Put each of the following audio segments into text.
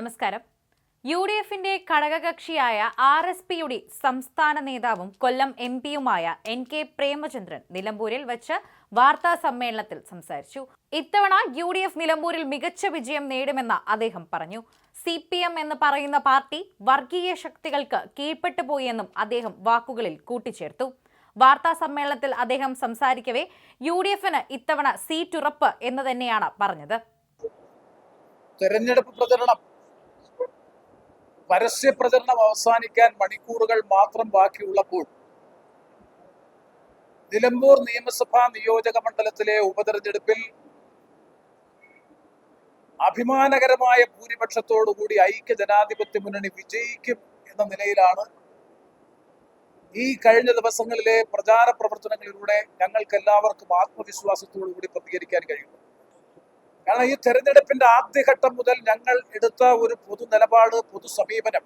നമസ്കാരം. U D എഫിന്റെ ഘടകകക്ഷിയായ R S പിയുടെ സംസ്ഥാന നേതാവും കൊല്ലം എം പിയുമായ എൻ കെ പ്രേമചന്ദ്രൻ നിലമ്പൂരിൽ വെച്ച് വാർത്താ സമ്മേളനത്തിൽ സംസാരിച്ചു. ഇത്തവണ യു ഡി എഫ് നിലമ്പൂരിൽ മികച്ച വിജയം നേടുമെന്ന് അദ്ദേഹം പറഞ്ഞു. സി പി എം എന്ന് പറയുന്ന പാർട്ടി വർഗീയ ശക്തികൾക്ക് കീഴ്പ്പെട്ടു പോയെന്നും അദ്ദേഹം വാക്കുകളിൽ കൂട്ടിച്ചേർത്തു. വാർത്താ സമ്മേളനത്തിൽ അദ്ദേഹം സംസാരിക്കവേ യു ഡി എഫിന് ഇത്തവണ സീറ്റുറപ്പ് എന്ന് തന്നെയാണ് പറഞ്ഞത്. തെരഞ്ഞെടുപ്പ് പ്രചരണം പരസ്യ പ്രചരണം അവസാനിക്കാൻ മണിക്കൂറുകൾ മാത്രം ബാക്കിയുള്ളപ്പോൾ നിലമ്പൂർ നിയമസഭാ നിയോജക മണ്ഡലത്തിലെ ഉപതെരഞ്ഞെടുപ്പിൽ അഭിമാനകരമായ ഭൂരിപക്ഷത്തോടുകൂടി ഐക്യ ജനാധിപത്യ മുന്നണി വിജയിക്കും എന്ന നിലയിലാണ് ഈ കഴിഞ്ഞ ദിവസങ്ങളിലെ പ്രചാര പ്രവർത്തനങ്ങളിലൂടെ ഞങ്ങൾക്ക് എല്ലാവർക്കും ആത്മവിശ്വാസത്തോടുകൂടി പ്രതികരിക്കാൻ കഴിയുന്നു കാരണം ഈ തെരഞ്ഞെടുപ്പിന്റെ ആദ്യഘട്ടം മുതൽ ഞങ്ങൾ എടുത്ത ഒരു പൊതു നിലപാട് പൊതു സമീപനം.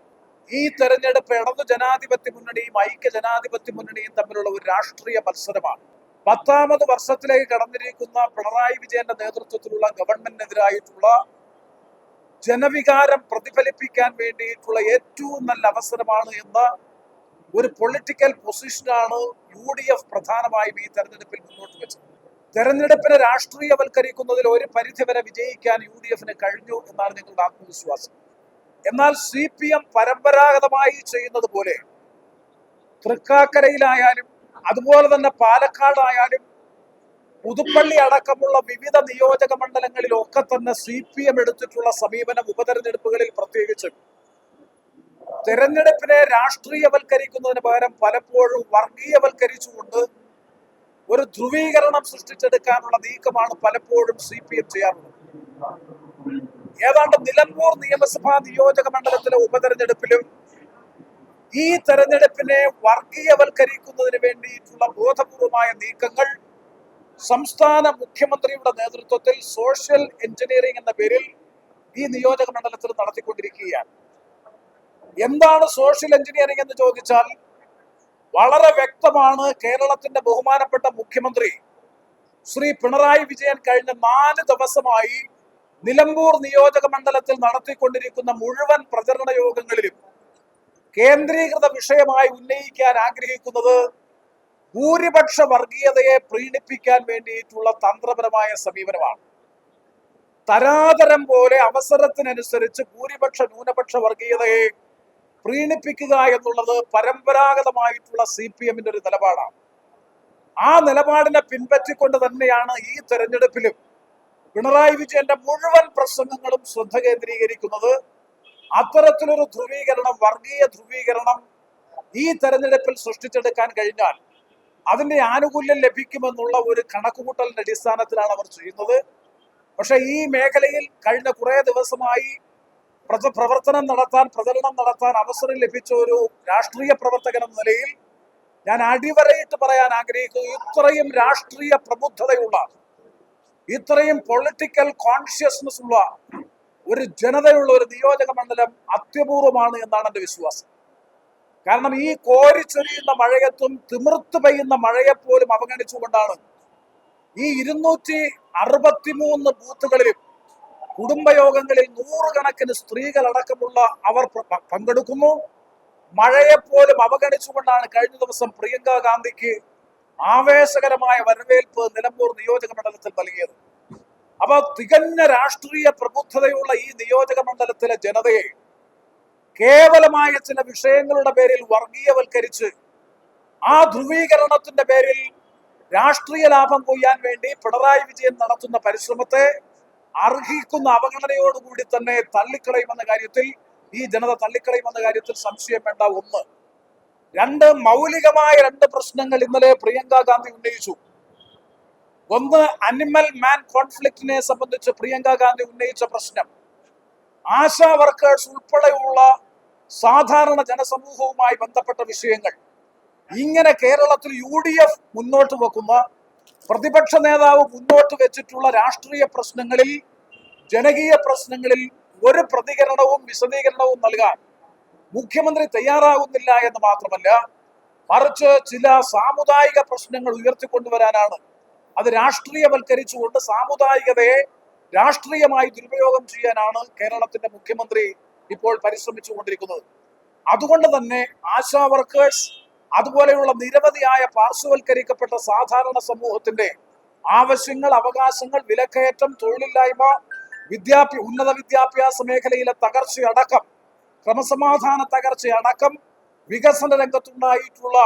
ഈ തെരഞ്ഞെടുപ്പ് ഇടതു ജനാധിപത്യ മുന്നണിയും ഐക്യ ജനാധിപത്യ മുന്നണിയും തമ്മിലുള്ള ഒരു രാഷ്ട്രീയ മത്സരമാണ്. പത്താമത് വർഷത്തിലേക്ക് കടന്നിരിക്കുന്ന പിണറായി വിജയന്റെ നേതൃത്വത്തിലുള്ള ഗവൺമെന്റിനെതിരായിട്ടുള്ള ജനവികാരം പ്രതിഫലിപ്പിക്കാൻ വേണ്ടിയിട്ടുള്ള ഏറ്റവും നല്ല അവസരമാണ് എന്ന ഒരു പൊളിറ്റിക്കൽ പൊസിഷനാണ് യു ഡി എഫ് പ്രധാനമായും ഈ തെരഞ്ഞെടുപ്പിൽ മുന്നോട്ട് വെച്ചത്. തെരഞ്ഞെടുപ്പിനെ രാഷ്ട്രീയവൽക്കരിക്കുന്നതിൽ ഒരു പരിധിവരെ വിജയിക്കാൻ യു ഡി എഫിന് കഴിഞ്ഞു എന്നാണ് നിങ്ങളുടെ ആത്മവിശ്വാസം. എന്നാൽ സി പി എം പരമ്പരാഗതമായി ചെയ്യുന്നത് പോലെ തൃക്കാക്കരയിലായാലും അതുപോലെ തന്നെ പാലക്കാടായാലും പുതുപ്പള്ളി അടക്കമുള്ള വിവിധ നിയോജക മണ്ഡലങ്ങളിലൊക്കെ തന്നെ സി പി എം എടുത്തിട്ടുള്ള സമീപനം ഉപതെരഞ്ഞെടുപ്പുകളിൽ പ്രത്യേകിച്ചും തെരഞ്ഞെടുപ്പിനെ രാഷ്ട്രീയവൽക്കരിക്കുന്നതിന് പകരം പലപ്പോഴും വർഗീയവൽക്കരിച്ചുകൊണ്ട് ഒരു ധ്രുവീകരണം സൃഷ്ടിച്ചെടുക്കാനുള്ള നീക്കമാണ് പലപ്പോഴും സി പി എം ചെയ്യാറുള്ളത്. ഏതാണ്ട് നിലമ്പൂർ നിയമസഭാ നിയോജക മണ്ഡലത്തിലെ ഉപതെരഞ്ഞെടുപ്പിലും ഈ തെരഞ്ഞെടുപ്പിനെ വർഗീയവൽക്കരിക്കുന്നതിന് വേണ്ടിയിട്ടുള്ള ബോധപൂർവമായ നീക്കങ്ങൾ സംസ്ഥാന മുഖ്യമന്ത്രിയുടെ നേതൃത്വത്തിൽ സോഷ്യൽ എഞ്ചിനീയറിംഗ് എന്ന പേരിൽ ഈ നിയോജക മണ്ഡലത്തിൽ നടത്തിക്കൊണ്ടിരിക്കുകയാണ്. എന്താണ് സോഷ്യൽ എഞ്ചിനീയറിംഗ് എന്ന് ചോദിച്ചാൽ വളരെ വ്യക്തമാണ് കേരളത്തിന്റെ ബഹുമാനപ്പെട്ട മുഖ്യമന്ത്രി. ശ്രീ പിണറായി വിജയൻ കഴിഞ്ഞ നാല് ദിവസമായി നിലമ്പൂർ നിയോജക മണ്ഡലത്തിൽ നടത്തിക്കൊണ്ടിരിക്കുന്ന മുഴുവൻ പ്രചരണ യോഗങ്ങളിലും കേന്ദ്രീകൃത വിഷയമായി ഉന്നയിക്കാൻ ആഗ്രഹിക്കുന്നത് ഭൂരിപക്ഷ വർഗീയതയെ പ്രീണിപ്പിക്കാൻ വേണ്ടിയിട്ടുള്ള തന്ത്രപരമായ സമീപനമാണ്. തരാതരം പോലെ അവസരത്തിനനുസരിച്ച് ഭൂരിപക്ഷ ന്യൂനപക്ഷ വർഗീയതയെ പ്രീണിപ്പിക്കുക എന്നുള്ളത് പരമ്പരാഗതമായിട്ടുള്ള സി പി എമ്മിന്റെ ഒരു നിലപാടാണ്. ആ നിലപാടിനെ പിൻപറ്റിക്കൊണ്ട് തന്നെയാണ് ഈ തെരഞ്ഞെടുപ്പിലും പിണറായി വിജയന്റെ മുഴുവൻ പ്രസംഗങ്ങളും ശ്രദ്ധ കേന്ദ്രീകരിക്കുന്നത്. അത്തരത്തിലൊരു ധ്രുവീകരണം വർഗീയ ധ്രുവീകരണം ഈ തെരഞ്ഞെടുപ്പിൽ സൃഷ്ടിച്ചെടുക്കാൻ കഴിഞ്ഞാൽ അതിന്റെ ആനുകൂല്യം ലഭിക്കുമെന്നുള്ള ഒരു കണക്കുകൂട്ടലിന്റെ അടിസ്ഥാനത്തിലാണ് അവർ ചെയ്യുന്നത്. പക്ഷെ ഈ മേഖലയിൽ കഴിഞ്ഞ കുറേ ദിവസമായി പ്രവർത്തനം നടത്താൻ പ്രചരണം നടത്താൻ അവസരം ലഭിച്ച ഒരു രാഷ്ട്രീയ പ്രവർത്തകൻ എന്ന നിലയിൽ ഞാൻ അടിവരയിട്ട് പറയാൻ ആഗ്രഹിക്കുന്നു. ഇത്രയും രാഷ്ട്രീയ പ്രബുദ്ധതയുള്ള ഇത്രയും പൊളിറ്റിക്കൽ കോൺഷ്യസ്നസ് ഉള്ള ഒരു ജനതയുള്ള ഒരു നിയോജക മണ്ഡലം അത്യപൂർവമാണ് എന്നാണ് എന്റെ വിശ്വാസം. കാരണം ഈ കോരിച്ചൊരിയുന്ന മഴയത്തും തിമിർത്ത് പെയ്യുന്ന മഴയെപ്പോലും അവഗണിച്ചുകൊണ്ടാണ് ഈ ഇരുന്നൂറ്റി അറുപത്തിമൂന്ന് ബൂത്തുകളിലും കുടുംബയോഗങ്ങളിൽ നൂറുകണക്കിന് സ്ത്രീകൾ അടക്കമുള്ള അവർ പങ്കെടുക്കുന്നു. മഴയെപ്പോലും അവഗണിച്ചുകൊണ്ടാണ് കഴിഞ്ഞ ദിവസം പ്രിയങ്ക ഗാന്ധിക്ക് ആവേശകരമായ വരവേൽപ്പ് നിലമ്പൂർ നിയോജക മണ്ഡലത്തിൽ നൽകിയത്. അപ്പൊ തികഞ്ഞ രാഷ്ട്രീയ പ്രബുദ്ധതയുള്ള ഈ നിയോജക മണ്ഡലത്തിലെ ജനതയെ കേവലമായ ചില വിഷയങ്ങളുടെ പേരിൽ വർഗീയവൽക്കരിച്ച് ആ ധ്രുവീകരണത്തിന്റെ പേരിൽ രാഷ്ട്രീയ ലാഭം കൊയ്യാൻ വേണ്ടി പിണറായി വിജയൻ നടത്തുന്ന പരിശ്രമത്തെ അർഹിക്കുന്ന അവഗണനയോടുകൂടി തന്നെ തള്ളിക്കളയുമെന്ന കാര്യത്തിൽ ഈ ജനത തള്ളിക്കളയുമെന്ന കാര്യത്തിൽ സംശയം വേണ്ട ഒന്ന്. രണ്ട് മൗലികമായ രണ്ട് പ്രശ്നങ്ങൾ ഇന്നലെ പ്രിയങ്ക ഗാന്ധി ഉന്നയിച്ചു. ഒന്ന് അനിമൽ മാൻ കോൺഫ്ലിക്റ്റിനെ സംബന്ധിച്ച് പ്രിയങ്ക ഗാന്ധി ഉന്നയിച്ച പ്രശ്നം. ആശാ വർക്കേഴ്സ് ഉൾപ്പെടെയുള്ള സാധാരണ ജനസമൂഹവുമായി ബന്ധപ്പെട്ട വിഷയങ്ങൾ. ഇങ്ങനെ കേരളത്തിൽ യു മുന്നോട്ട് വെക്കുന്ന പ്രതിപക്ഷ നേതാവ് മുന്നോട്ട് വെച്ചിട്ടുള്ള രാഷ്ട്രീയ പ്രശ്നങ്ങളിൽ ജനകീയ പ്രശ്നങ്ങളിൽ ഒരു പ്രതികരണവും വിശദീകരണവും നൽകാൻ മുഖ്യമന്ത്രി തയ്യാറാകുന്നില്ല എന്ന് മാത്രമല്ല മറിച്ച് ചില സാമുദായിക പ്രശ്നങ്ങൾ ഉയർത്തിക്കൊണ്ടുവരാനാണ്. അത് രാഷ്ട്രീയവൽക്കരിച്ചുകൊണ്ട് സാമുദായികതയെ രാഷ്ട്രീയമായി ദുരുപയോഗം ചെയ്യാനാണ് കേരളത്തിന്റെ മുഖ്യമന്ത്രി ഇപ്പോൾ പരിശ്രമിച്ചു കൊണ്ടിരിക്കുന്നത് അതുകൊണ്ട് തന്നെ ആശാ വർക്കേഴ്സ് അതുപോലെയുള്ള നിരവധിയായ പാർശ്വവൽക്കരിക്കപ്പെട്ട സാധാരണ സമൂഹത്തിന്റെ ആവശ്യങ്ങൾ അവകാശങ്ങൾ വിലക്കയറ്റം തൊഴിലില്ലായ്മ വിദ്യാഭ്യ ഉന്നത വിദ്യാഭ്യാസ മേഖലയിലെ തകർച്ചയടക്കം ക്രമസമാധാന തകർച്ചയടക്കം വികസന രംഗത്തുണ്ടായിട്ടുള്ള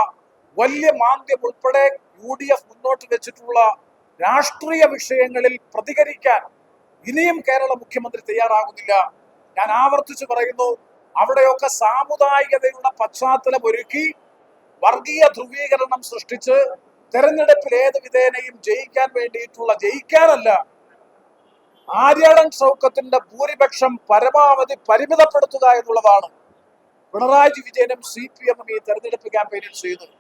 വലിയ മാന്ദ്യം ഉൾപ്പെടെ യു ഡി എഫ് മുന്നോട്ട് വെച്ചിട്ടുള്ള രാഷ്ട്രീയ വിഷയങ്ങളിൽ പ്രതികരിക്കാൻ ഇനിയും കേരള മുഖ്യമന്ത്രി തയ്യാറാകുന്നില്ല. ഞാൻ ആവർത്തിച്ചു പറയുന്നു അവിടെയൊക്കെ സാമുദായികതയുള്ള പശ്ചാത്തലം ഒരുക്കി വർഗീയ ധ്രുവീകരണം സൃഷ്ടിച്ച് തെരഞ്ഞെടുപ്പിൽ ഏത് വിധേനയും ജയിക്കാൻ വേണ്ടിയിട്ടുള്ള ജയിക്കാനല്ല. ആര്യാടൻ സൗഖ്യത്തിന്റെ ഭൂരിപക്ഷം പരമാവധി പരിമിതപ്പെടുത്തുക എന്നുള്ളതാണ് പിണറായി വിജയനും സി പി എമ്മും ഈ തെരഞ്ഞെടുപ്പ് ക്യാമ്പയിനിൽ ചെയ്യുന്നത്